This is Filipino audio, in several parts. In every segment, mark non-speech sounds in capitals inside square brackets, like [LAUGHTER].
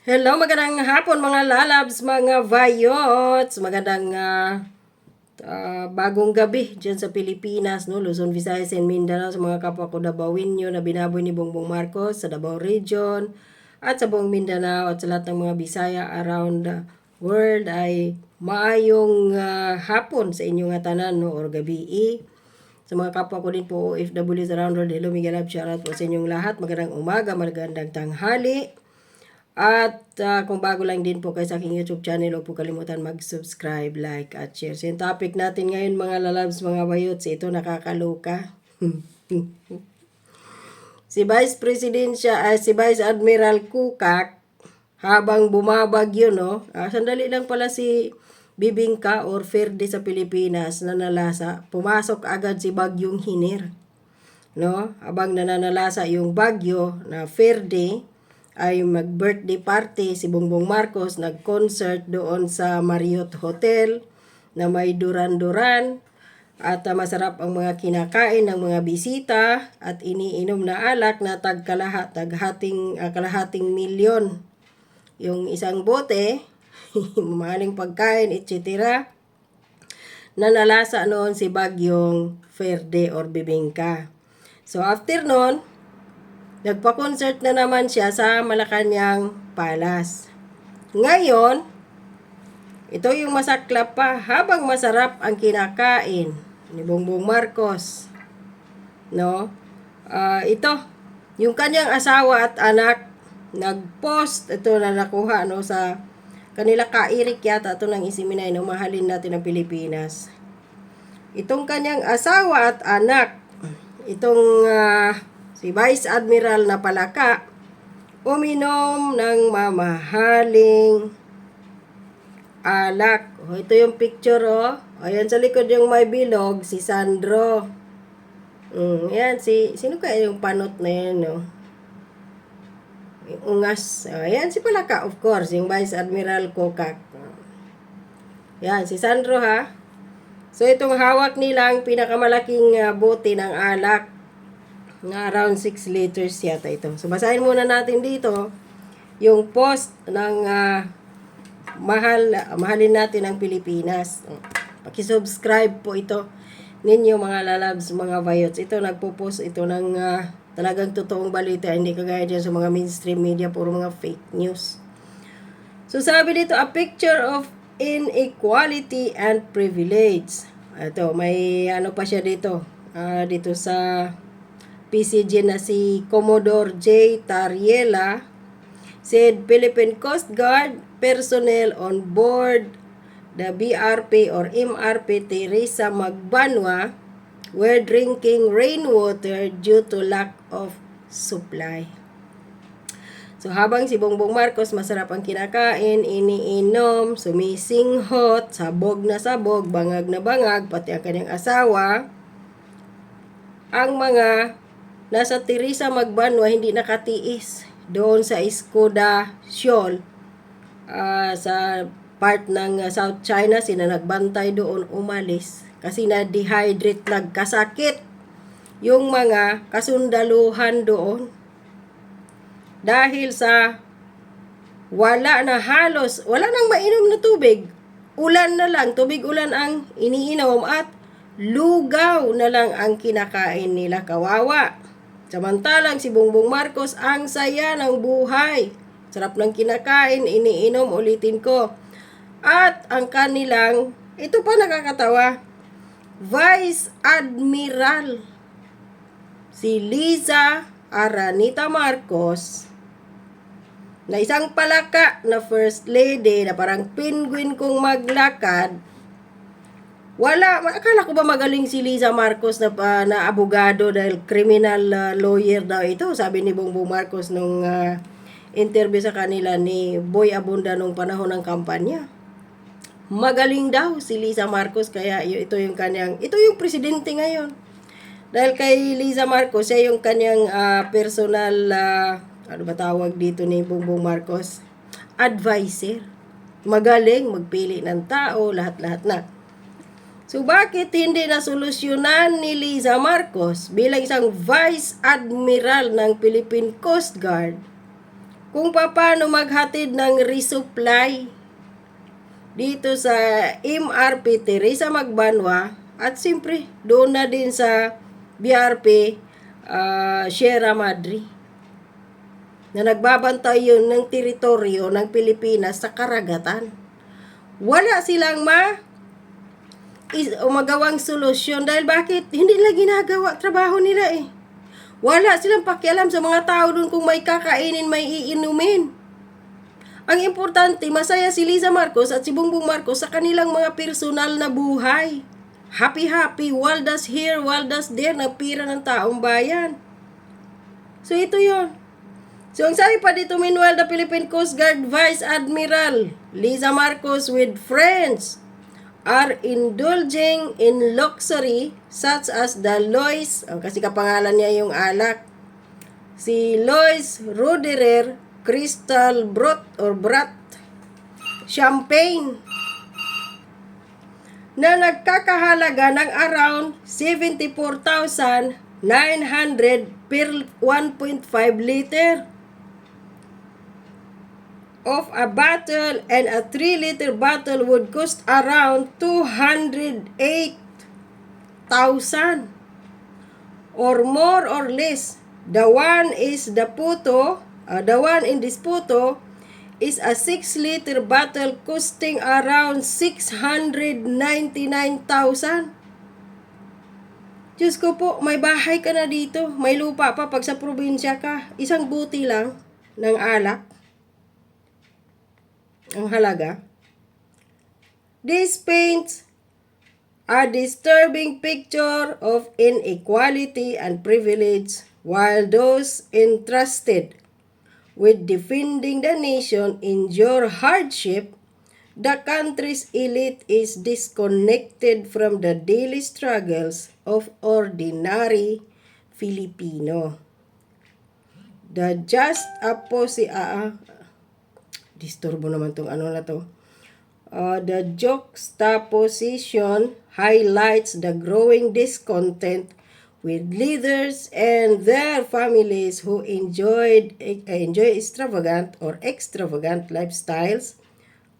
Hello, magandang hapon mga lalabs, mga vayots. Magandang ah, ah, bagong gabi dyan sa Pilipinas, no? Luzon, Visayas, and Mindanao sa mga kapwa ko Dabawinyo na binaboy ni Bongbong Marcos sa Davao Region at sa buong Mindanao at sa lahat ng mga Bisaya around the world ay maayong ah, hapon sa inyong tanan no? or gabi. Sa mga kapwa ko din po OFWs around the world, hello, Miguel Lab, shoutout po sa inyong lahat. Magandang umaga, magandang tanghali. At ah, kung bago lang din po kayo sa aking YouTube channel, huwag po kalimutan mag-subscribe, like, at share. So, yung topic natin ngayon mga lalabs, mga bayots, ito nakakaloka. [LAUGHS] si Vice President siya, ay si Vice Admiral Kukak, habang bumabagyo, no? Ah, sandali lang pala si Bibingka or Ferde sa Pilipinas na nalasa. Pumasok agad si Bagyong Hiner. No? Habang nananalasa yung bagyo na Ferde, ay mag-birthday party si Bongbong Marcos, nag-concert doon sa Marriott Hotel na may duran-duran at ah, masarap ang mga kinakain ng mga bisita at iniinom na alak na tagkalahat, taghating, ah, kalahating milyon yung isang bote, [LAUGHS] maling pagkain, etc. na nalasa noon si Bagyong Ferde or Bibingka. So after noon, Nagpa-concert na naman siya sa Malacanang Palace. Ngayon, ito yung masaklap pa habang masarap ang kinakain ni Bongbong Marcos. No? Ah, ito, yung kanyang asawa at anak nag-post ito na nakuha no sa kanila kairik yata ito ng isiminay no mahalin natin ang Pilipinas. Itong kanyang asawa at anak itong ah, si Vice Admiral na palaka, uminom ng mamahaling alak. O, ito yung picture, oh. Ayan sa likod yung may bilog, si Sandro. Mm, yan, si, sino kaya yung panot na yan, no? Yung ungas. Ayan, si Palaka, of course, yung Vice Admiral Kokak. Yan, si Sandro, ha? So, itong hawak nila ang pinakamalaking uh, bote ng alak na around 6 liters yata ito. So, basahin muna natin dito yung post ng ah, mahal, mahalin natin ang Pilipinas. Paki-subscribe po ito ninyo mga lalabs, mga vayots. Ito nagpo-post ito ng ah, talagang totoong balita, hindi kagaya dyan sa mga mainstream media, puro mga fake news. So sabi dito, a picture of inequality and privilege. Ito, may ano pa siya dito. ah, dito sa PCG na si Commodore J. Tariela said Philippine Coast Guard personnel on board the BRP or MRP Teresa Magbanwa were drinking rainwater due to lack of supply. So habang si Bongbong Marcos masarap ang kinakain, iniinom, sumisinghot, sabog na sabog, bangag na bangag, pati ang kanyang asawa, ang mga nasa Teresa Magbanwa hindi nakatiis doon sa Skoda Siol ah, sa part ng ah, South China. Sina nagbantay doon umalis kasi na dehydrate nagkasakit yung mga kasundaluhan doon. Dahil sa wala na halos wala nang mainom na tubig. Ulan na lang tubig ulan ang iniinom at lugaw na lang ang kinakain nila kawawa Samantalang si Bongbong Marcos ang saya ng buhay. Sarap ng kinakain, iniinom, ulitin ko. At ang kanilang, ito pa nakakatawa, Vice Admiral si Liza Aranita Marcos na isang palaka na first lady na parang penguin kong maglakad wala, akala ko ba magaling si Liza Marcos na, uh, na abogado dahil criminal uh, lawyer daw ito, sabi ni Bongbong Marcos nung uh, interview sa kanila ni Boy Abunda nung panahon ng kampanya. Magaling daw si Liza Marcos kaya ito yung kanyang, ito yung presidente ngayon. Dahil kay Liza Marcos, siya yung kanyang uh, personal, uh, ano ba tawag dito ni Bongbong Marcos? Advisor. Magaling, magpili ng tao, lahat-lahat na. So bakit hindi na solusyonan ni Liza Marcos bilang isang Vice Admiral ng Philippine Coast Guard kung paano maghatid ng resupply dito sa MRP Teresa Magbanwa at siyempre doon na din sa BRP ah, Sierra Madre na nagbabantay yun ng teritoryo ng Pilipinas sa karagatan. Wala silang ma is, o magawang solusyon dahil bakit hindi nila ginagawa trabaho nila eh. Wala silang pakialam sa mga tao doon kung may kakainin, may iinumin. Ang importante, masaya si Liza Marcos at si Bongbong Marcos sa kanilang mga personal na buhay. Happy-happy, waldas here, waldas there, na pira ng taong bayan. So ito yon. So ang sabi pa dito, meanwhile, the Philippine Coast Guard Vice Admiral Liza Marcos with friends are indulging in luxury such as the Lois, oh, kasi kapangalan niya yung alak, si Lois Roderer Crystal Brot or Brat Champagne na nagkakahalaga ng around 74,900 per 1.5 liter of a bottle and a 3 liter bottle would cost around 208,000 or more or less. The one is the puto, uh, the one in this puto is a 6 liter bottle costing around 699,000. Diyos ko po, may bahay ka na dito. May lupa pa pag sa probinsya ka. Isang buti lang ng alak ang halaga. These paints a disturbing picture of inequality and privilege while those entrusted with defending the nation endure hardship the country's elite is disconnected from the daily struggles of ordinary Filipino. The just ah, ah, disturbo naman tong ano na to. Uh, the juxtaposition highlights the growing discontent with leaders and their families who enjoyed enjoy extravagant or extravagant lifestyles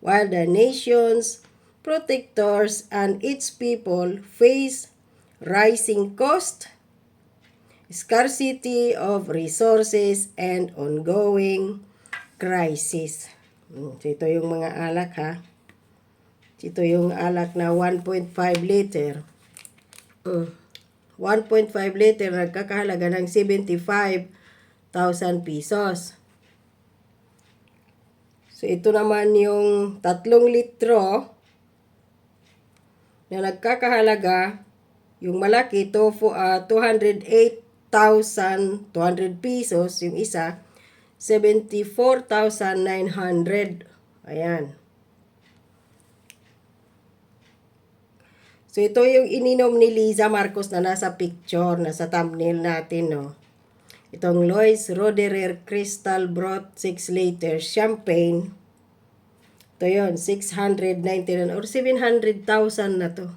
while the nation's protectors and its people face rising cost scarcity of resources and ongoing crisis. Mm, So ito yung mga alak ha. Ito yung alak na 1.5 liter. Mm. 1.5 liter nagkakahalaga ng 75,000 pesos. So ito naman yung 3 litro na nagkakahalaga yung malaki tofu ah, 208,200 pesos yung isa 74,900. Ayan. So, ito yung ininom ni Liza Marcos na nasa picture, nasa thumbnail natin, no. Itong Lois Roderer Crystal Brot 6 liter champagne. Ito yun, 699 or 700,000 na to.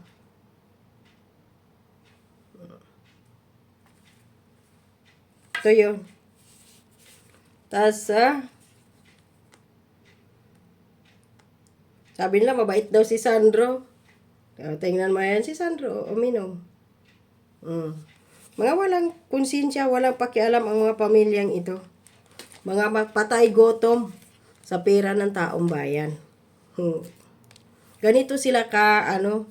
Ito yun. Tapos, ah, sabi nila, mabait daw si Sandro. Uh, tingnan mo yan si Sandro, uminom. Mm. Mga walang konsensya, walang pakialam ang mga pamilyang ito. Mga magpatay gutom sa pera ng taong bayan. Hmm. Ganito sila ka, ano,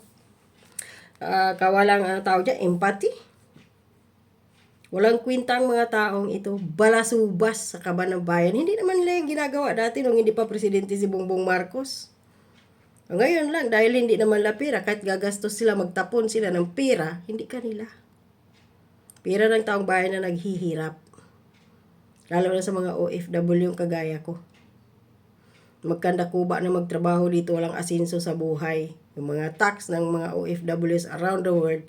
ah, kawalang, ano tawag dyan, empathy. Walang kwintang mga taong ito, balasubas sa kaban ng bayan. Hindi naman nila yung ginagawa dati nung hindi pa presidente si Bongbong Marcos. Ngayon lang, dahil hindi naman la pera, kahit gagastos sila, magtapon sila ng pera, hindi kanila. Pera ng taong bayan na naghihirap. Lalo na sa mga OFW yung kagaya ko. Magkanda kuba na magtrabaho dito, walang asinso sa buhay. Yung mga tax ng mga OFWs around the world,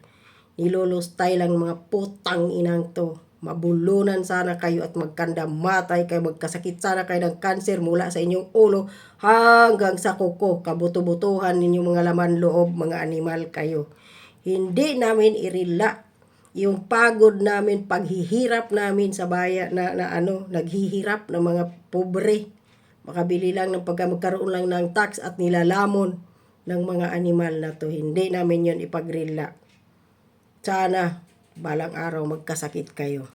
nilolostay lang mga putang inang to. Mabulunan sana kayo at magkanda matay kayo, magkasakit sana kayo ng cancer mula sa inyong ulo hanggang sa kuko. Kabuto-butuhan ninyong mga laman loob, mga animal kayo. Hindi namin irila yung pagod namin, paghihirap namin sa bayan na, na ano, naghihirap ng mga pobre. Makabili lang ng pagka magkaroon lang ng tax at nilalamon ng mga animal na to. Hindi namin yon ipagrila. Sana balang araw magkasakit kayo.